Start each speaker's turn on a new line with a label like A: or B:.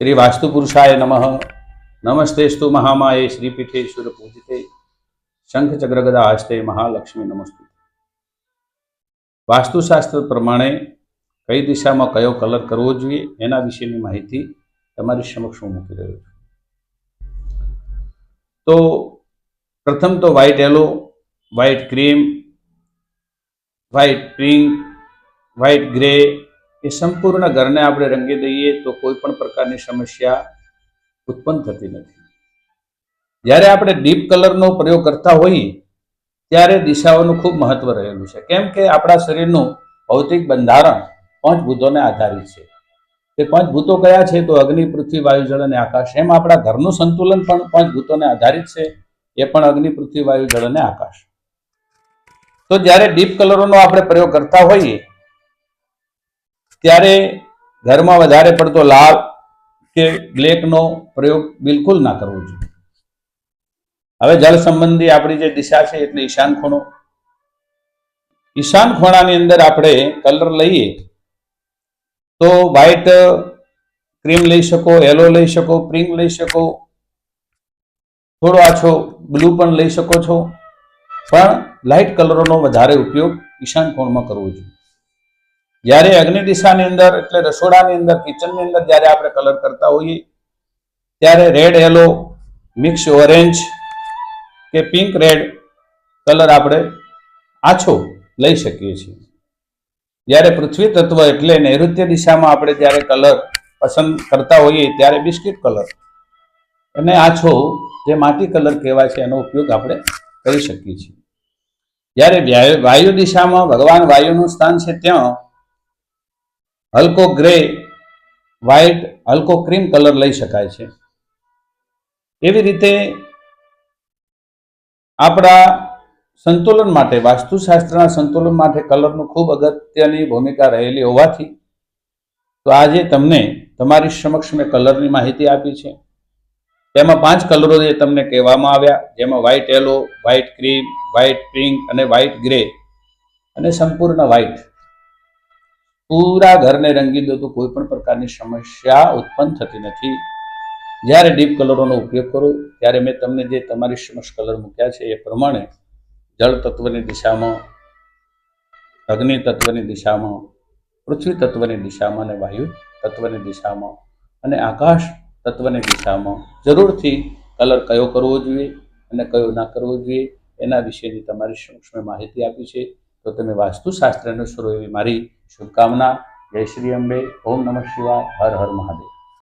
A: શ્રી વાસ્તુ પુરુષાય નમઃ. નમસ્તેસ્તુ મહામાયે શ્રીપીઠેશ્વર પૂજિતે શંખ ચક્ર ગદા હસ્તે મહાલક્ષ્મી નમસ્તુ. વાસ્તુશાસ્ત્ર પ્રમાણે કઈ દિશામાં કયો કલર કરવો જોઈએ એના વિશેની માહિતી તમારી સમક્ષ હું મૂકી રહ્યો છું. તો પ્રથમ તો white yellow white cream white pink white grey એ સંપૂર્ણ ઘરને આપણે રંગી દઈએ તો કોઈ પણ પ્રકારની સમસ્યા ઉત્પન્ન થતી નથી. જ્યારે આપણે ડીપ કલરનો પ્રયોગ કરતા હોઈએ, ત્યારે દિશાઓનું ખૂબ મહત્વ રહેલું છે. કેમ કે આપણા શરીરનું ભૌતિક બંધારણ પાંચ ભૂતોને આધારિત છે. તે પંચભૂતો કયા છે તો અગ્નિ, પૃથ્વી, વાયુ, જળ અને આકાશ. એમ આપણા ઘરનું સંતુલન પણ પાંચ ભૂતોને આધારિત છે. એ પણ અગ્નિ, પૃથ્વી, વાયુ, જળ અને આકાશ. તો જ્યારે ડીપ કલરોનો આપણે પ્રયોગ કરતા હોઈએ ત્યારે ઘરમાં વધારે પડતો લાલ કે બ્લેકનો પ્રયોગ બિલકુલ ના કરવો જોઈએ. હવે જળ સંબંધી આપણી જે દિશા છે એટલે ઈશાન ખૂણો. ઈશાન ખૂણાની અંદર આપણે કલર લઈએ તો વ્હાઈટ ક્રીમ લઈ શકો, યલો લઈ શકો, પિંક લઈ શકો, થોડો આછો બ્લુ પણ લઈ શકો છો. પણ લાઇટ કલરોનો વધારે ઉપયોગ ઈશાન કોણમાં કરવો જોઈએ. જ્યારે અગ્નિ દિશાની અંદર, એટલે રસોડાની અંદર કિચનની અંદર જ્યારે આપણે કલર કરતા હોઈએ, ત્યારે રેડ યલો મિક્સ ઓરેન્જ કે પિંક રેડ કલર આપણે આછો લઈ શકીએ છીએ. જ્યારે પૃથ્વી તત્વ એટલે નૈઋત્ય દિશામાં આપણે જ્યારે કલર પસંદ કરતા હોઈએ, ત્યારે બિસ્કિટ કલર અને આછો જે માટી કલર કહેવાય છે, એનો ઉપયોગ આપણે કરી શકીએ છીએ. જ્યારે વાયુ દિશામાં ભગવાન વાયુનું સ્થાન છે, ત્યાં હલકો ગ્રે વ્હાઇટ હલકો ક્રીમ કલર લઈ શકાય છે. એવી રીતે આપણા સંતુલન માટે, વાસ્તુશાસ્ત્રના સંતુલન માટે કલરનું ખૂબ અગત્યની ભૂમિકા રહેલી હોવાથી, તો આજે તમને તમારી સમક્ષ મેં કલરની માહિતી આપી છે. તેમાં પાંચ કલરો જે તમને કહેવામાં આવ્યા, જેમાં white yellow white cream white pink અને વ્હાઇટ ગ્રે અને સંપૂર્ણ વ્હાઇટ પૂરા ઘરને રંગી દો તો કોઈ પણ પ્રકારની સમસ્યા ઉત્પન્ન થતી નથી. જ્યારે ડીપ કલરોનો ઉપયોગ કરો, ત્યારે મેં તમને જે તમારી સમક્ષ કલર મૂક્યા છે એ પ્રમાણે જળ તત્વની દિશામાં, અગ્નિ તત્વની દિશામાં, પૃથ્વી તત્વની દિશામાં અને વાયુ તત્વની દિશામાં અને આકાશ તત્વની દિશામાં જરૂરથી કલર કયો કરવો જોઈએ અને કયો ના કરવો જોઈએ એના વિશેની તમારી સમક્ષ માહિતી આપી છે. તો તમે વાસ્તુશાસ્ત્ર અનુસરો એવી મારી શુભકામના. જય શ્રી અંબે. ઓમ નમઃ શિવાય. હર હર મહાદેવ.